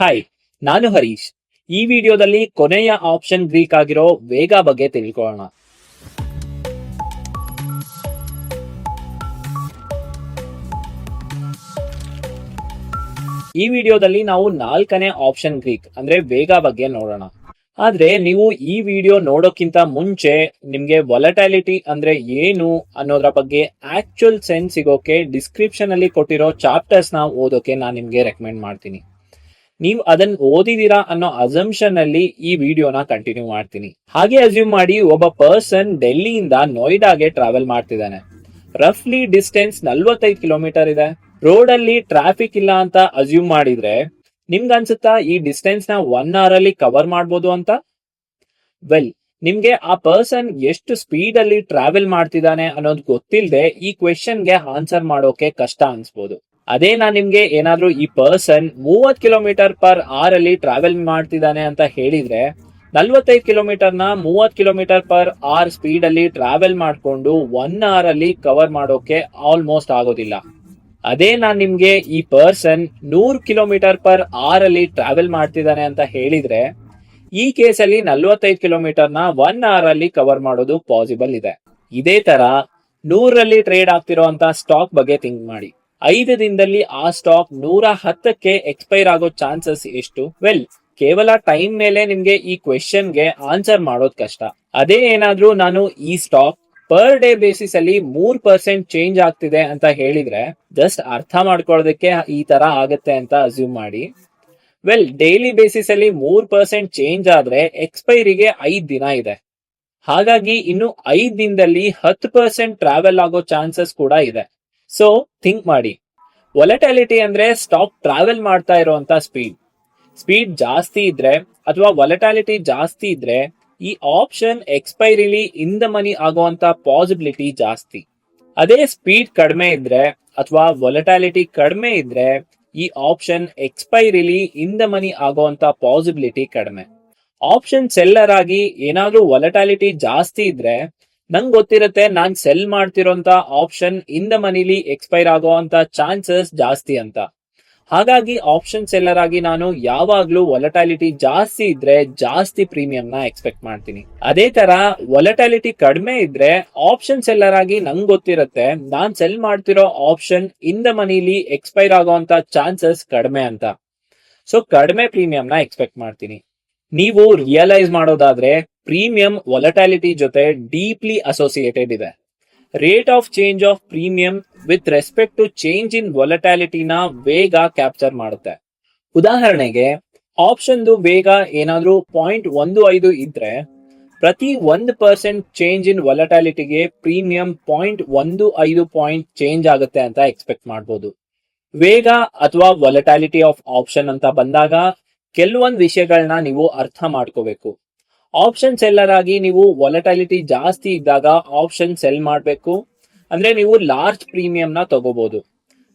Hi ನಾನು ಹರೀಶ್. ಈ ವಿಡಿಯೋದಲ್ಲಿ ಕೊನೆಯ ಆಪ್ಷನ್ ಗ್ರೀಕ್ ಆಗಿರೋ ವೇಗ ಬಗ್ಗೆ ತಿಳ್ಕೊಳ್ಳೋಣ. ಈ ವಿಡಿಯೋದಲ್ಲಿ ನಾವು ನಾಲ್ಕನೇ ಆಪ್ಷನ್ ಗ್ರೀಕ್ ಅಂದ್ರೆ ವೇಗ ಬಗ್ಗೆ ನೋಡೋಣ. ಆದ್ರೆ ನೀವು ಈ ವಿಡಿಯೋ ನೋಡೋಕ್ಕಿಂತ ಮುಂಚೆ ನಿಮ್ಗೆ ವೊಲಟಾಲಿಟಿ ಅಂದ್ರೆ ಏನು ಅನ್ನೋದ್ರ ಬಗ್ಗೆ ಆಕ್ಚುಯಲ್ ಸೆನ್ಸ್ ಸಿಗೋಕೆ ಡಿಸ್ಕ್ರಿಪ್ಷನ್ ಅಲ್ಲಿ ಕೊಟ್ಟಿರೋ ಚಾಪ್ಟರ್ಸ್ನ ಓದೋಕೆ ನಾನು ನಿಮ್ಗೆ ರೆಕಮೆಂಡ್ ಮಾಡ್ತೀನಿ. ನೀವು ಅದನ್ನ ಓದಿದೀರಾ ಅನ್ನೋ ಅಸಂಪ್ಷನ್ ಅಲ್ಲಿ ಈ ವಿಡಿಯೋನ ಕಂಟಿನ್ಯೂ ಮಾಡ್ತೀನಿ. ಹಾಗೆ ಅಸ್ಯೂಮ್ ಮಾಡಿ ಒಬ್ಬ ಪರ್ಸನ್ ಡೆಲ್ಲಿಯಿಂದ ನೋಯ್ಡಾಗೆ ಟ್ರಾವೆಲ್ ಮಾಡ್ತಿದ್ದಾನೆ. ರಫ್ಲಿ ಡಿಸ್ಟೆನ್ಸ್ ನಲ್ವತ್ತೈದು ಕಿಲೋಮೀಟರ್ ಇದೆ. ರೋಡ್ ಅಲ್ಲಿ ಟ್ರಾಫಿಕ್ ಇಲ್ಲ ಅಂತ ಅಸ್ಯೂಮ್ ಮಾಡಿದ್ರೆ ನಿಮ್ಗೆ ಅನ್ಸುತ್ತಾ ಈ ಡಿಸ್ಟೆನ್ಸ್ನ ಒನ್ ಅವರ್ ಅಲ್ಲಿ ಕವರ್ ಮಾಡ್ಬೋದು ಅಂತ? ವೆಲ್ ನಿಮ್ಗೆ ಆ ಪರ್ಸನ್ ಎಷ್ಟು ಸ್ಪೀಡ್ ಅಲ್ಲಿ ಟ್ರಾವೆಲ್ ಮಾಡ್ತಿದ್ದಾನೆ ಅನ್ನೋದು ಗೊತ್ತಿಲ್ಲದೆ ಈ ಕ್ವೆಶನ್ಗೆ ಆನ್ಸರ್ ಮಾಡೋಕೆ ಕಷ್ಟ ಅನ್ಸ್ಬೋದು. ಅದೇ ನಾನು ನಿಮ್ಗೆ ಏನಾದ್ರೂ ಈ ಪರ್ಸನ್ ಮೂವತ್ ಕಿಲೋಮೀಟರ್ ಪರ್ ಅವರ್ ಅಲ್ಲಿ ಟ್ರಾವೆಲ್ ಮಾಡ್ತಿದ್ದಾನೆ ಅಂತ ಹೇಳಿದ್ರೆ, ನಲ್ವತ್ತೈದು ಕಿಲೋಮೀಟರ್ನ ಮೂವತ್ ಕಿಲೋಮೀಟರ್ ಪರ್ ಆರ್ ಸ್ಪೀಡ್ ಅಲ್ಲಿ ಟ್ರಾವೆಲ್ ಮಾಡ್ಕೊಂಡು ಒನ್ ಅವರ್ ಅಲ್ಲಿ ಕವರ್ ಮಾಡೋಕೆ ಆಲ್ಮೋಸ್ಟ್ ಆಗೋದಿಲ್ಲ. ಅದೇ ನಾನ್ ನಿಮ್ಗೆ ಈ ಪರ್ಸನ್ ನೂರ್ ಕಿಲೋಮೀಟರ್ ಪರ್ ಅವರ್ ಅಲ್ಲಿ ಟ್ರಾವೆಲ್ ಮಾಡ್ತಿದ್ದಾನೆ ಅಂತ ಹೇಳಿದ್ರೆ, ಈ ಕೇಸಲ್ಲಿ ನಲ್ವತ್ತೈದು ಕಿಲೋಮೀಟರ್ನ ಒನ್ ಅವರ್ ಅಲ್ಲಿ ಕವರ್ ಮಾಡೋದು ಪಾಸಿಬಲ್ ಇದೆ. ಇದೇ ತರ ನೂರಲ್ಲಿ ಟ್ರೇಡ್ ಆಗ್ತಿರೋಂತ ಸ್ಟಾಕ್ ಬಗ್ಗೆ ಥಿಂಕ್ ಮಾಡಿ. ಐದು ದಿನದಲ್ಲಿ ಆ ಸ್ಟಾಕ್ ನೂರ ಹತ್ತಕ್ಕೆ ಎಕ್ಸ್ಪೈರ್ ಆಗೋ ಚಾನ್ಸಸ್ ಎಷ್ಟು? ವೆಲ್ ಕೇವಲ ಟೈಮ್ ಮೇಲೆ ನಿಮ್ಗೆ ಈ ಕ್ವೆಶನ್ಗೆ ಆನ್ಸರ್ ಮಾಡೋದ್ ಕಷ್ಟ. ಅದೇ ಏನಾದ್ರೂ ನಾನು ಈ ಸ್ಟಾಕ್ ಪರ್ ಡೇ ಬೇಸಿಸ್ ಅಲ್ಲಿ ಮೂರ್ ಪರ್ಸೆಂಟ್ ಚೇಂಜ್ ಆಗ್ತಿದೆ ಅಂತ ಹೇಳಿದ್ರೆ ಜಸ್ಟ್ ಅರ್ಥ ಮಾಡ್ಕೊಳ್ಳೋದಕ್ಕೆ ಈ ತರ ಆಗತ್ತೆ ಅಂತ ಅಸ್ಯೂಮ್ ಮಾಡಿ. ವೆಲ್ ಡೈಲಿ ಬೇಸಿಸ್ ಅಲ್ಲಿ ಮೂರ್ ಪರ್ಸೆಂಟ್ ಚೇಂಜ್ ಆದ್ರೆ ಎಕ್ಸ್ಪೈರಿಗೆ ಐದ್ ದಿನ ಇದೆ. ಹಾಗಾಗಿ ಇನ್ನು ಐದ್ ದಿನದಲ್ಲಿ ಹತ್ತು ಪರ್ಸೆಂಟ್ ಟ್ರಾವೆಲ್ ಆಗೋ ಚಾನ್ಸಸ್ ಕೂಡ ಇದೆ. ಸೊ ಥಿಂಕ್ ಮಾಡಿ. ವೊಲಟಾಲಿಟಿ ಅಂದ್ರೆ ಸ್ಟಾಕ್ ಟ್ರಾವೆಲ್ ಮಾಡ್ತಾ ಇರುವಂತ ಸ್ಪೀಡ್ ಸ್ಪೀಡ್ ಜಾಸ್ತಿ ಇದ್ರೆ ಅಥವಾ ವೊಲಟಾಲಿಟಿ ಜಾಸ್ತಿ ಇದ್ರೆ ಈ ಆಪ್ಷನ್ ಎಕ್ಸ್ಪೈರಿಲಿ ಇನ್ ದ ಮನಿ ಆಗುವಂತ ಪಾಸಿಬಿಲಿಟಿ ಜಾಸ್ತಿ. ಅದೇ ಸ್ಪೀಡ್ ಕಡಿಮೆ ಇದ್ರೆ ಅಥವಾ ವೊಲಟಾಲಿಟಿ ಕಡಿಮೆ ಇದ್ರೆ ಈ ಆಪ್ಷನ್ ಎಕ್ಸ್ಪೈರಿಲಿ ಇನ್ ದ ಮನಿ ಆಗುವಂತ ಪಾಸಿಬಿಲಿಟಿ ಕಡಿಮೆ. ಆಪ್ಷನ್ ಸೆಲ್ಲರ್ ಆಗಿ ಏನಾದ್ರೂ ವೊಲಟಾಲಿಟಿ ಜಾಸ್ತಿ ಇದ್ರೆ ನಂಗೆ ಗೊತ್ತಿರುತ್ತೆ ನಾನ್ ಸೆಲ್ ಮಾಡ್ತಿರೋಂತ ಆಪ್ಷನ್ ಇಂದ ಮನಿಲಿ ಎಕ್ಸ್ಪೈರ್ ಆಗೋಂತ ಚಾನ್ಸಸ್ ಜಾಸ್ತಿ ಅಂತ. ಹಾಗಾಗಿ ಆಪ್ಷನ್ ಸೆಲ್ಲರ್ ಆಗಿ ನಾನು ಯಾವಾಗ್ಲೂ ವೊಲಟಾಲಿಟಿ ಜಾಸ್ತಿ ಇದ್ರೆ ಜಾಸ್ತಿ ಪ್ರೀಮಿಯಂ ನ ಎಕ್ಸ್ಪೆಕ್ಟ್ ಮಾಡ್ತೀನಿ. ಅದೇ ತರ ವೊಲಟಾಲಿಟಿ ಕಡಿಮೆ ಇದ್ರೆ ಆಪ್ಷನ್ ಸೆಲ್ಲರ್ ಆಗಿ ನಂಗೆ ಗೊತ್ತಿರುತ್ತೆ ನಾನ್ ಸೆಲ್ ಮಾಡ್ತಿರೋ ಆಪ್ಷನ್ ಇಂದ ಮನಿಲಿ ಎಕ್ಸ್ಪೈರ್ ಆಗೋಂತ ಚಾನ್ಸಸ್ ಕಡಿಮೆ ಅಂತ. ಸೊ ಕಡಿಮೆ ಪ್ರೀಮಿಯಂ ನ ಎಕ್ಸ್ಪೆಕ್ಟ್ ಮಾಡ್ತೀನಿ. ನೀವು ರಿಯಲೈಸ್ ಮಾಡೋದಾದ್ರೆ ಪ್ರೀಮಿಯಂ ವೊಲಟಾಲಿಟಿ ಜೊತೆ ಡೀಪ್ಲಿ ಅಸೋಸಿಯೇಟೆಡ್ ಇದೆ. Rate of change of premium with respect to change in ವೊಲಟಾಲಿಟಿನ ವೇಗ ಕ್ಯಾಪ್ಚರ್ ಮಾಡುತ್ತೆ. ಉದಾಹರಣೆಗೆ ಆಪ್ಷನ್ದು ವೇಗ ಏನಾದ್ರೂ ಪಾಯಿಂಟ್ ಒಂದು ಐದು ಇದ್ರೆ, ಪ್ರತಿ ಒಂದು ಪರ್ಸೆಂಟ್ ಚೇಂಜ್ ಇನ್ ವೊಲಟಾಲಿಟಿಗೆ ಪ್ರೀಮಿಯಂ ಪಾಯಿಂಟ್ ಒಂದು ಐದು ಪಾಯಿಂಟ್ ಚೇಂಜ್ ಆಗುತ್ತೆ ಅಂತ ಎಕ್ಸ್ಪೆಕ್ಟ್ ಮಾಡಬಹುದು ವೇಗ ಅಥವಾ ವೊಲಟಾಲಿಟಿ ಆಫ್ ಆಪ್ಷನ್ ಅಂತ ಬಂದಾಗ ಕೆಲವೊಂದು ವಿಷಯಗಳನ್ನ ನೀವು ಅರ್ಥ ಮಾಡ್ಕೋಬೇಕು. ಆಪ್ಷನ್ ಸೆಲ್ಲರ್ ಆಗಿ ನೀವು ವೊಲಟಾಲಿಟಿ ಜಾಸ್ತಿ ಇದ್ದಾಗ ಆಪ್ಷನ್ ಸೆಲ್ ಮಾಡಬೇಕು. ಅಂದ್ರೆ ನೀವು ಲಾರ್ಜ್ ಪ್ರೀಮಿಯಂ ನ ತಗೋಬಹುದು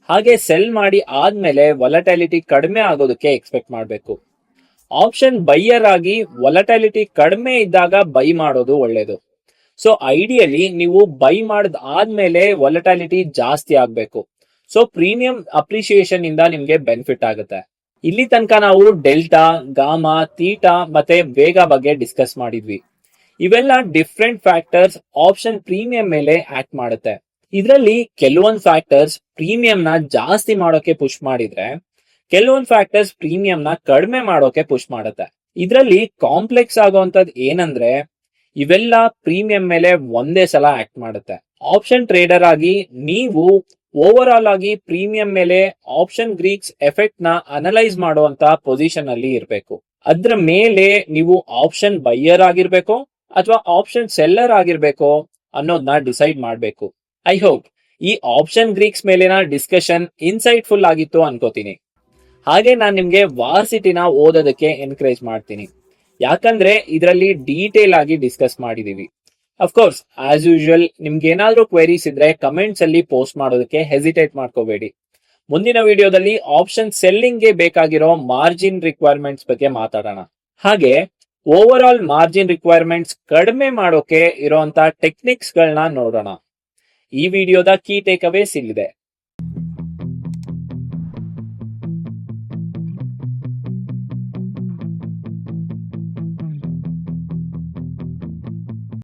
ಹಾಗೆ ಸೆಲ್ ಮಾಡಿ ಆದ್ಮೇಲೆ ವೊಲಟಾಲಿಟಿ ಕಡಿಮೆ ಆಗೋದಕ್ಕೆ ಎಕ್ಸ್ಪೆಕ್ಟ್ ಮಾಡಬೇಕು. ಆಪ್ಷನ್ ಬೈಯರ್ ಆಗಿ ವೊಲಟಾಲಿಟಿ ಕಡಿಮೆ ಇದ್ದಾಗ ಬೈ ಮಾಡೋದು ಒಳ್ಳೇದು. ಸೊ ಐಡಿಯಲಿ ನೀವು ಬೈ ಮಾಡಿದ ಆದ್ಮೇಲೆ ವೊಲಟಾಲಿಟಿ ಜಾಸ್ತಿ ಆಗ್ಬೇಕು. ಸೊ ಪ್ರೀಮಿಯಂ ಅಪ್ರಿಸಿಯೇಷನ್ ಇಂದ ನಿಮ್ಗೆ ಬೆನಿಫಿಟ್ ಆಗುತ್ತೆ. ಇಲ್ಲಿ ತನಕ ನಾವು ಡೆಲ್ಟಾ, ಗಾಮಾ, ತೀಟಾ ಮತ್ತೆ ವೇಗ ಬಗ್ಗೆ ಡಿಸ್ಕಸ್ ಮಾಡಿದ್ವಿ. ಇವೆಲ್ಲ ಡಿಫ್ರೆಂಟ್ ಫ್ಯಾಕ್ಟರ್ಸ್ ಆಪ್ಷನ್ ಪ್ರೀಮಿಯಂ ಮೇಲೆ ಆಕ್ಟ್ ಮಾಡುತ್ತೆ. ಇದರಲ್ಲಿ ಕೆಲವೊಂದು ಫ್ಯಾಕ್ಟರ್ಸ್ ಪ್ರೀಮಿಯಂ ನ ಜಾಸ್ತಿ ಮಾಡೋಕೆ ಪುಷ್ ಮಾಡಿದ್ರೆ, ಕೆಲವೊಂದು ಫ್ಯಾಕ್ಟರ್ಸ್ ಪ್ರೀಮಿಯಂ ನ ಕಡಿಮೆ ಮಾಡೋಕೆ ಪುಷ್ ಮಾಡುತ್ತೆ. ಇದರಲ್ಲಿ ಕಾಂಪ್ಲೆಕ್ಸ್ ಆಗುವಂತದ್ ಏನಂದ್ರೆ, ಇವೆಲ್ಲ ಪ್ರೀಮಿಯಂ ಮೇಲೆ ಒಂದೇ ಸಲ ಆಕ್ಟ್ ಮಾಡುತ್ತೆ. ಆಪ್ಷನ್ ಟ್ರೇಡರ್ ಆಗಿ ನೀವು ಓವರ್ ಆಲ್ ಆಗಿ ಪ್ರೀಮಿಯಂ ಮೇಲೆ ಆಪ್ಷನ್ ಗ್ರೀಕ್ಸ್ ಎಫೆಕ್ಟ್ನ ಅನಲೈಸ್ ಮಾಡುವಂತ ಪೊಸಿಷನ್ ಅಲ್ಲಿ ಇರಬೇಕು. ಅದ್ರ ಮೇಲೆ ನೀವು ಆಪ್ಷನ್ ಬೈಯರ್ ಆಗಿರ್ಬೇಕು ಅಥವಾ ಆಪ್ಷನ್ ಸೆಲ್ಲರ್ ಆಗಿರ್ಬೇಕು ಅನ್ನೋದನ್ನ ಡಿಸೈಡ್ ಮಾಡಬೇಕು. ಐ ಹೋಪ್ ಈ ಆಪ್ಷನ್ ಗ್ರೀಕ್ಸ್ ಮೇಲಿನ ಡಿಸ್ಕಷನ್ ಇನ್ಸೈಟ್ ಫುಲ್ ಆಗಿತ್ತು ಅನ್ಕೋತೀನಿ. ಹಾಗೆ ನಾನು ನಿಮ್ಗೆ ವಾರ್ಸಿಟಿನ ಓದೋದಕ್ಕೆ ಎನ್ಕರೇಜ್ ಮಾಡ್ತೀನಿ. ಯಾಕಂದ್ರೆ ಇದರಲ್ಲಿ ಡೀಟೇಲ್ ಆಗಿ ಡಿಸ್ಕಸ್ ಮಾಡಿದೀವಿ. ಅಫ್ಕೋರ್ಸ್ ಆಸ್ ಯೂಶುವಲ್ ನಿಮ್ಗೆ ಏನಾದ್ರೂ ಕ್ವೆರೀಸ್ ಇದ್ರೆ ಕಮೆಂಟ್ಸ್ ಅಲ್ಲಿ ಪೋಸ್ಟ್ ಮಾಡೋದಕ್ಕೆ ಹೆಸಿಟೇಟ್ ಮಾಡ್ಕೋಬೇಡಿ. ಮುಂದಿನ ವಿಡಿಯೋದಲ್ಲಿ ಆಪ್ಷನ್ ಸೆಲ್ಲಿಂಗ್ಗೆ ಬೇಕಾಗಿರೋ ಮಾರ್ಜಿನ್ ರಿಕ್ವೈರ್ಮೆಂಟ್ಸ್ ಬಗ್ಗೆ ಮಾತಾಡೋಣ. ಹಾಗೆ ಓವರ್ ಆಲ್ ಮಾರ್ಜಿನ್ ರಿಕ್ವೈರ್ಮೆಂಟ್ಸ್ ಕಡಿಮೆ ಮಾಡೋಕೆ ಇರೋಂತ ಟೆಕ್ನಿಕ್ಸ್ ಗಳನ್ನ ನೋಡೋಣ. ಈ ವಿಡಿಯೋದ ಕೀ ಟೇಕ್ ಅವೇಸ್ ಇಲ್ಲಿದೆ